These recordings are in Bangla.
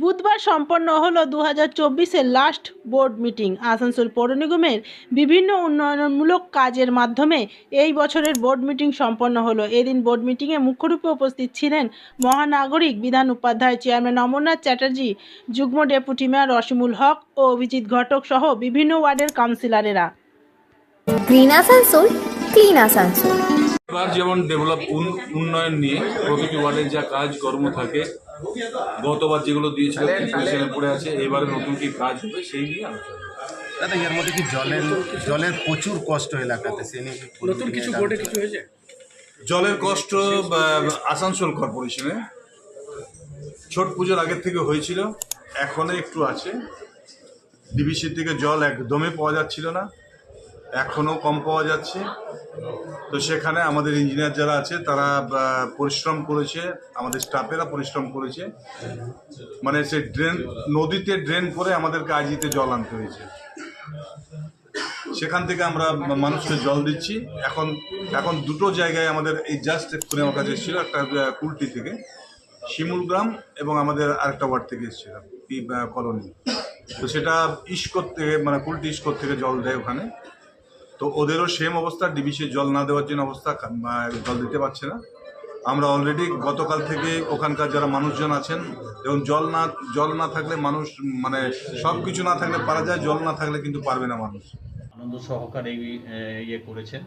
বুধবার সম্পন্ন হলো দু হাজার চব্বিশের লাস্ট বোর্ড মিটিং আসানসোল পৌর নিগমের বিভিন্ন উন্নয়নমূলক কাজের মাধ্যমে এই বছরের বোর্ড মিটিং সম্পন্ন হলো। এদিন বোর্ড মিটিংয়ে মুখ্যরূপে উপস্থিত ছিলেন মহানাগরিক বিধান উপাধ্যায় চেয়ারম্যান অমরনাথ চ্যাটার্জি, যুগ্ম ডেপুটি মেয়র রশিমুল হক ও অভিজিৎ ঘটক সহ বিভিন্ন ওয়ার্ডের কাউন্সিলরেরা। Green Asansol, clean Asansol. এবার যেমন ডেভেলপ উন্নয়ন নিয়ে প্রতিটি ওয়ার্ডের যা কাজ কর্ম থাকে গতবার যেগুলো দিয়েছিল পড়ে আছে এবারে নতুন কি কাজ হবে সেই নিয়ে আলোচনা। দাদা এর মধ্যে কি জলের জলের প্রচুর কষ্ট এলাকাতে সে নিয়ে নতুন কিছু বোর্ডে কিছু হয়েছে? জলের কষ্ট আসানসোল কর্পোরেশনে। ছট পুজোর আগের থেকে হয়েছিল এখনও একটু আছে। ডিবিসি থেকে জল একদমই পাওয়া যাচ্ছিল না। এখনও কম পাওয়া যাচ্ছে। তো সেখানে আমাদের ইঞ্জিনিয়ার যারা আছে, তারা পরিশ্রম করেছে, আমাদের স্টাফেরা পরিশ্রম করেছে। মানে সে ড্রেন নদীতে ড্রেন করে আমাদের কাজিতে জল আনতে হয়েছে। সেখান থেকে আমরা মানুষকে জল দিচ্ছি। এখন এখন দুটো জায়গায় আমাদের এই জাস্ট এক্ষুনি আমার কাছে এসেছিল, একটা কুলটি থেকে, শিমুল গ্রাম এবং আমাদের আরেকটা ওয়ার্ড থেকে এসেছিলাম কলোনি। তো সেটা ইস্কোর থেকে মানে কুলটি ইস্কোর থেকে জল দেয় ওখানে। তো ওদেরও সেম অবস্থা ডিবিসি জল না দেওয়ার জন্য অবস্থা জল দিতে পারছে না। আমরা অলরেডি গতকাল থেকে ওখানকার যারা মানুষজন আছেন, এবং জল না জল না থাকলে মানুষ মানে সব কিছু না থাকলে পারা যায়, জল না থাকলে কিন্তু পারবে না মানুষ। আনন্দ সহকারে ইয়ে করেছেন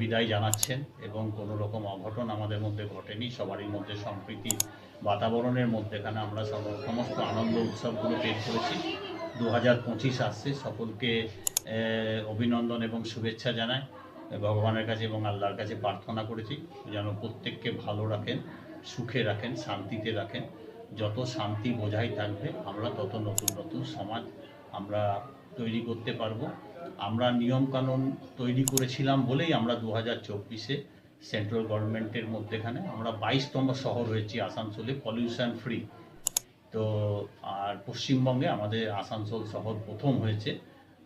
বিদায় জানাচ্ছেন, এবং কোনো রকম অঘটন আমাদের মধ্যে ঘটেনি, সবারই মধ্যে সম্প্রীতি বাতাবরণের মধ্যেখানে আমরা সমস্ত আনন্দ উৎসবগুলো পেশ করেছি। দু হাজার পঁচিশ আসছে। সকলকে অভিনন্দন এবং শুভেচ্ছা জানাই। ভগবানের কাছে এবং আল্লাহর কাছে প্রার্থনা করেছি যেন প্রত্যেককে ভালো রাখেন, সুখে রাখেন, শান্তিতে রাখেন। যত শান্তি বোঝাই থাকবে, আমরা তত নতুন নতুন সমাজ আমরা তৈরি করতে পারব। আমরা নিয়মকানুন তৈরি করেছিলাম বলেই আমরা দু হাজার চব্বিশে সেন্ট্রাল গভর্নমেন্টের মধ্যেখানে আমরা বাইশতম শহর হয়েছি আসানসোলে, পলিউশন ফ্রি। তো আর পশ্চিমবঙ্গে আমাদের আসানসোল শহর প্রথম হয়েছে,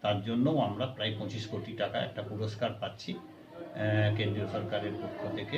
তার জন্য আমরা প্রায় পঁচিশ কোটি টাকা একটা পুরস্কার পাচ্ছি কেন্দ্রীয় সরকারের পক্ষ থেকে।